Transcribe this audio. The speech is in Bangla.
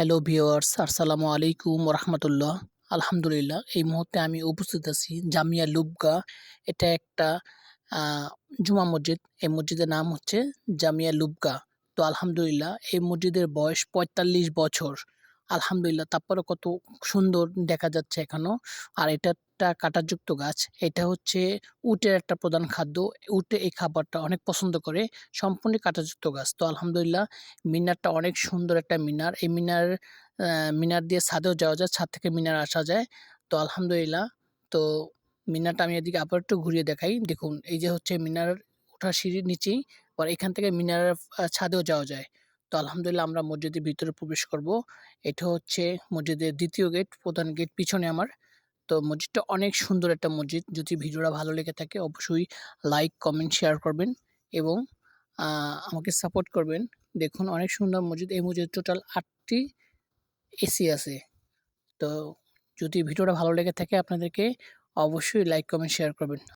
হ্যালো ভিওয়ার্স আসসালামু আলাইকুম রহমতুল্লাহ আলহামদুলিল্লাহ এই মুহূর্তে আমি উপস্থিত আছি জামিয়া লুবগা। এটা একটা জুমা মসজিদ। এই মসজিদের নাম হচ্ছে জামিয়া লুবগা। তো আলহামদুলিল্লাহ, এই মসজিদের বয়স পঁয়তাল্লিশ বছর। আলহামদুলিল্লাহ তারপরে কত সুন্দর দেখা যাচ্ছে এখনও। আর এটা একটা কাঁটাযুক্ত গাছ, এটা হচ্ছে উটের একটা প্রধান খাদ্য। উটে এই খাবারটা অনেক পছন্দ করে, সম্পূর্ণ কাঁটাযুক্ত গাছ। তো আলহামদুলিল্লাহ, মিনারটা অনেক সুন্দর একটা মিনার। এই মিনার মিনার দিয়ে ছাদেও যাওয়া যায়, ছাদ থেকে মিনার আসা যায়। তো আলহামদুলিল্লাহ, তো মিনারটা আমি এদিকে আবার একটু ঘুরিয়ে দেখাই। দেখুন, এই যে হচ্ছে মিনার ওঠার সিঁড়ির নিচেই আর এখান থেকে মিনারের ছাদেও যাওয়া যায়। তো আলহামদুলিল্লাহ আমরা মসজিদের ভিতরে প্রবেশ করব। এটা হচ্ছে মসজিদের দ্বিতীয় গেট, প্রধান গেট পিছনে আমার। তো মসজিদটা অনেক সুন্দর একটা মসজিদ। যদি ভিডিওটা ভালো লেগে থাকে অবশ্যই লাইক কমেন্ট শেয়ার করবেন এবং আমাকে সাপোর্ট করবেন। দেখুন অনেক সুন্দর মসজিদ। এই মসজিদ টোটাল আটটি এসি আছে। তো যদি ভিডিওটা ভালো লেগে থাকে আপনাদেরকে অবশ্যই লাইক কমেন্ট শেয়ার করবেন।